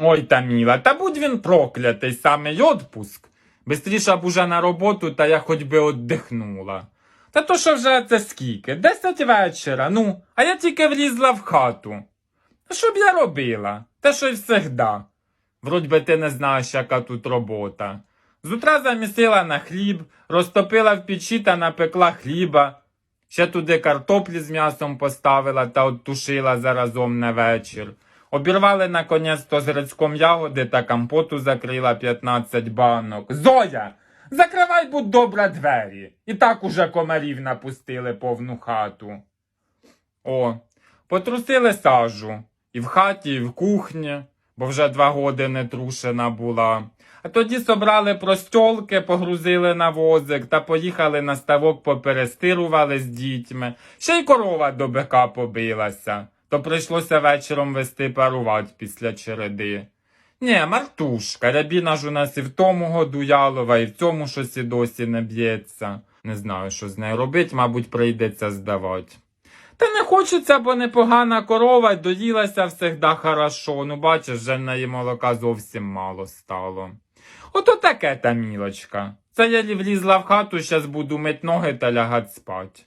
Ой, Таміла, та будь він проклятий самий отпуск. Бистріше б уже на роботу, та я хоч би отдихнула. Та то що вже це скільки? Десять вечора, ну, а я тільки влізла в хату. Та що б я робила? Те, що й всегда. Вродь би ти не знаєш, яка тут робота. З утра замісила на хліб, розтопила в печі та напекла хліба. Ще туди картоплі з м'ясом поставила та оттушила заразом на вечір. Обірвали наконець-то з грецьком ягоди та компоту закрила 15 банок. Зоя! Закривай, будь добра, двері. І так уже комарів напустили повну хату. О, потрусили сажу. І в хаті, і в кухні, бо вже два годи не трушена була. А тоді собрали простьолки, погрузили на возик та поїхали на ставок поперестирували з дітьми. Ще й корова до бика побилася, то прийшлося вечором вести парувати після череди. Ні, Мартушка, рябіна ж у нас і в тому году ялова, і в цьому щось і досі не б'ється. Не знаю, що з нею робить, мабуть, прийдеться здавати. Та не хочеться, бо непогана корова доїлася всегда хорошо. Ну, бачиш, вже в неї молока зовсім мало стало. Ото таке та мілочка. Це я влізла в хату, щас буду мить ноги та лягать спать.